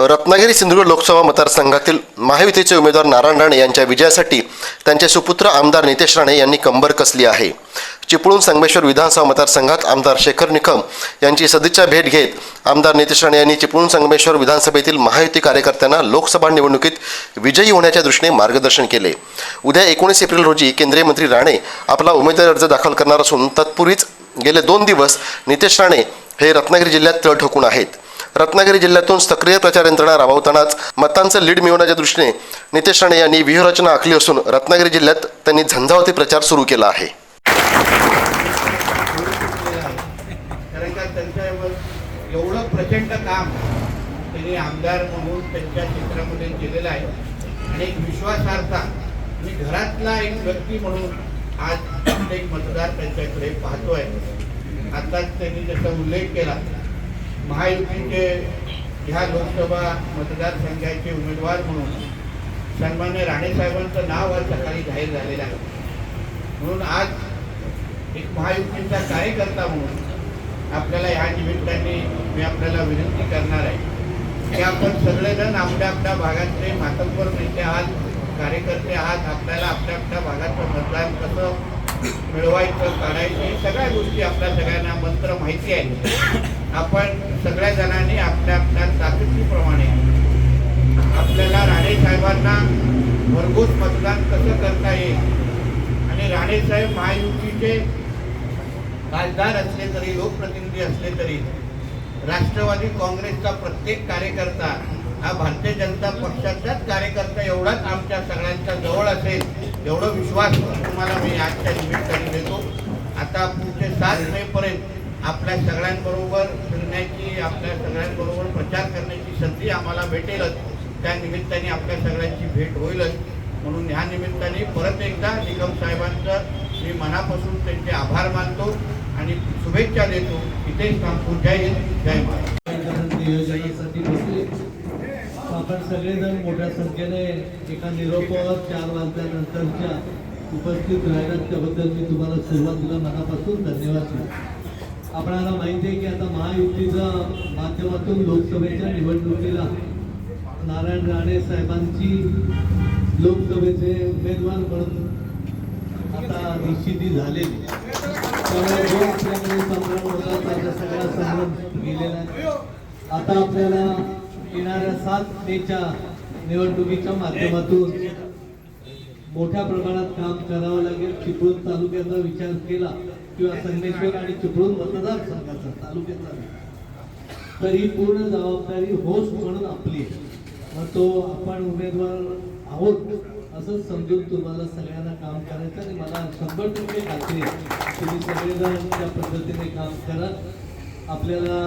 रत्नागिरी सिंधुदुर्ग लोकसभा मतदारसंघातील महायुतीचे उमेदवार नारायण राणे यांच्या विजयासाठी त्यांचे सुपुत्र आमदार नितेश राणे यांनी कंबर कसली आहे. चिपळूण संगमेश्वर विधानसभा मतदारसंघात आमदार शेखर निकम यांची सदिच्छा भेट घेत आमदार नितेश राणे यांनी चिपळूण संगमेश्वर विधानसभेतील महायुती कार्यकर्त्यांना लोकसभा निवडणुकीत विजयी होण्याच्या दृष्टीने मार्गदर्शन केले. उद्या एकोणीस एप्रिल रोजी केंद्रीय मंत्री राणे आपला उमेदवारी अर्ज दाखल करणार असून तत्पूर्वीच गेले दोन दिवस नितेश राणे हे रत्नागिरी जिल्ह्यात तळ ठोकून आहेत. रत्नागिरी जिल्ह्यातून सक्रिय प्रचार यंत्रणा राबवतानाच मतांचं लीड मिळवण्याच्या दृष्टीने नितेश राणे यांनी व्यूहरचना आखली असून रत्नागिरी जिल्ह्यात त्यांनी झंझावती प्रचार सुरू केला आहे. कारण त्यांच्यावर एवढं प्रचंड काम त्यांनी आमदार म्हणून त्यांच्या क्षेत्रामध्ये केलेलं आहे. आणि एक विश्वासार्हता मी घरातला एक व्यक्ती म्हणून आज प्रत्येक मतदार त्यांच्याकडे पाहतोय. आताच त्यांनी त्याचा उल्लेख केला. महायुतीचे ह्या लोकसभा मतदारसंघाचे उमेदवार म्हणून सन्मान्य राणेसाहेबांचं नाव आज सकाळी जाहीर झालेलं आहे. म्हणून आज एक महायुतीचा कार्यकर्ता म्हणून आपल्याला ह्या निमित्ताने मी आपल्याला विनंती करणार आहे की आपण सगळेजण आपल्या आपल्या भागातले मातंबर नेते आहात कार्यकर्ते आहात आपल्याला आपल्या आपल्या भागाचं मतदान कसं मिळवायचं काढायचं हे सगळ्या गोष्टी आपल्या सगळ्यांना मंत्र माहिती आहे आपण सगळ्या जणांनी आपल्या आपल्या ताकदीप्रमाणे आपल्याला राणे साहेबांना भरघोस मतदान कसं करता येईल? आणि राणेसाहेब महायुतीचे खासदार असले तरी लोकप्रतिनिधी असले तरी राष्ट्रवादी काँग्रेसचा प्रत्येक कार्यकर्ता हा भारतीय जनता पक्षाचाच कार्यकर्ता एवढाच आमच्या सगळ्यांच्या जवळ असेल एवढं विश्वास तुम्हाला मी आजच्या निमित्ताने देतो. आता पुढचे सात मे पर्यंत आपल्या सगळ्यांबरोबर फिरण्याची आपल्या सगळ्यांबरोबर प्रचार करण्याची संधी आम्हाला भेटेलच. त्या निमित्ताने आपल्या सगळ्यांची भेट होईलच. म्हणून ह्या निमित्ताने परत एकदा निकम साहेबांचं मी मनापासून त्यांचे आभार मानतो आणि शुभेच्छा देतो. इथेच थांबतो जय हिंद जय महाराज आपण सगळेजण मोठ्या संख्येने एका निरोपावर चार वाजल्यानंतरच्या उपस्थित राहिल्यात त्याबद्दल मी तुम्हाला सुरुवातीला मनापासून धन्यवाद देतो. आपल्याला माहिती आहे की आता महायुतीच्या माध्यमातून लोकसभेच्या निवडणुकीला नारायण राणे साहेबांची लोकसभेचे उमेदवार म्हणून आता निश्चिती झालेली त्यामुळे दोन संभ्रम होता त्याचा सगळा संभ्रम गेलेला आहे. आता आपल्याला येणाऱ्या सात मेच्या निवडणुकीच्या माध्यमातून मोठ्या प्रमाणात काम करावं लागेल. चिपळूण तालुक्याचा विचार केला. किंवा संगमेश्वर आणि चिपळूण मतदारसंघाचा तालुक्याचा तर ही पूर्ण जबाबदारी होस्ट म्हणून आपली आहे. मग तो आपण उमेदवार आहोत असं समजून तुम्हाला सगळ्यांना काम करायचं आणि मला शंभर टक्के खात्री आहे. तुम्ही सगळेजण त्या पद्धतीने काम करा. आपल्याला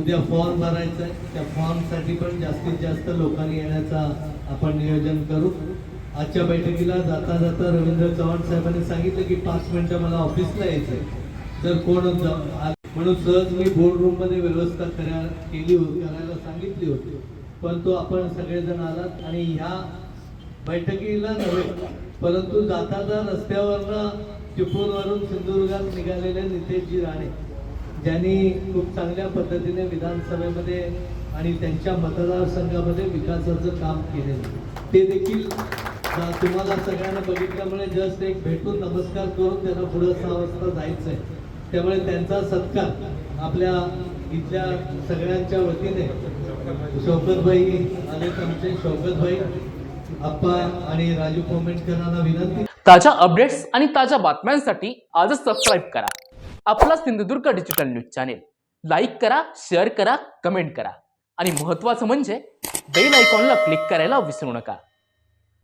उद्या फॉर्म भरायचा आहे. त्या फॉर्मसाठी पण जास्तीत जास्त लोकांनी येण्याचा आपण नियोजन करू. आजच्या बैठकीला जाता जाता रवींद्र चव्हाण साहेबांनी सांगितलं की पाच मिनिटं मला ऑफिसला यायचंय. जर कोण म्हणून सहज मी बोर्ड रूममध्ये व्यवस्था करा केली होती करायला सांगितली होती. परंतु आपण सगळेजण आलात आणि ह्या बैठकीला नव्हे परंतु जाताना रस्त्यावरनं चिपळूणवरून सिंधुदुर्गात निघालेले नितेशजी राणे ज्यांनी खूप चांगल्या पद्धतीने विधानसभेमध्ये आणि त्यांच्या मतदारसंघामध्ये विकासाचं काम केलेलं ते देखील तुम्हाला सगळ्यांना बघितल्यामुळे जस्ट एक भेटून नमस्कार करून त्यांना पुढं सहा वाजता जायचं आहे त्यामुळे त्यांचा सत्कार आपल्या इथल्या सगळ्यांच्या वतीने. शौकतभाई आले आमचे शौकतभाई आप्पा आणि राजू कोमेंटकरांना विनंती. ताज्या अपडेट्स आणि ताज्या बातम्यांसाठी आजच सबस्क्राईब करा. आपला Sindhudurg digital news channel like करा शेअर करा कमेंट करा. आणि महत्त्वाचं म्हणजे बेल आयकॉनला क्लिक करायला विसरू नका.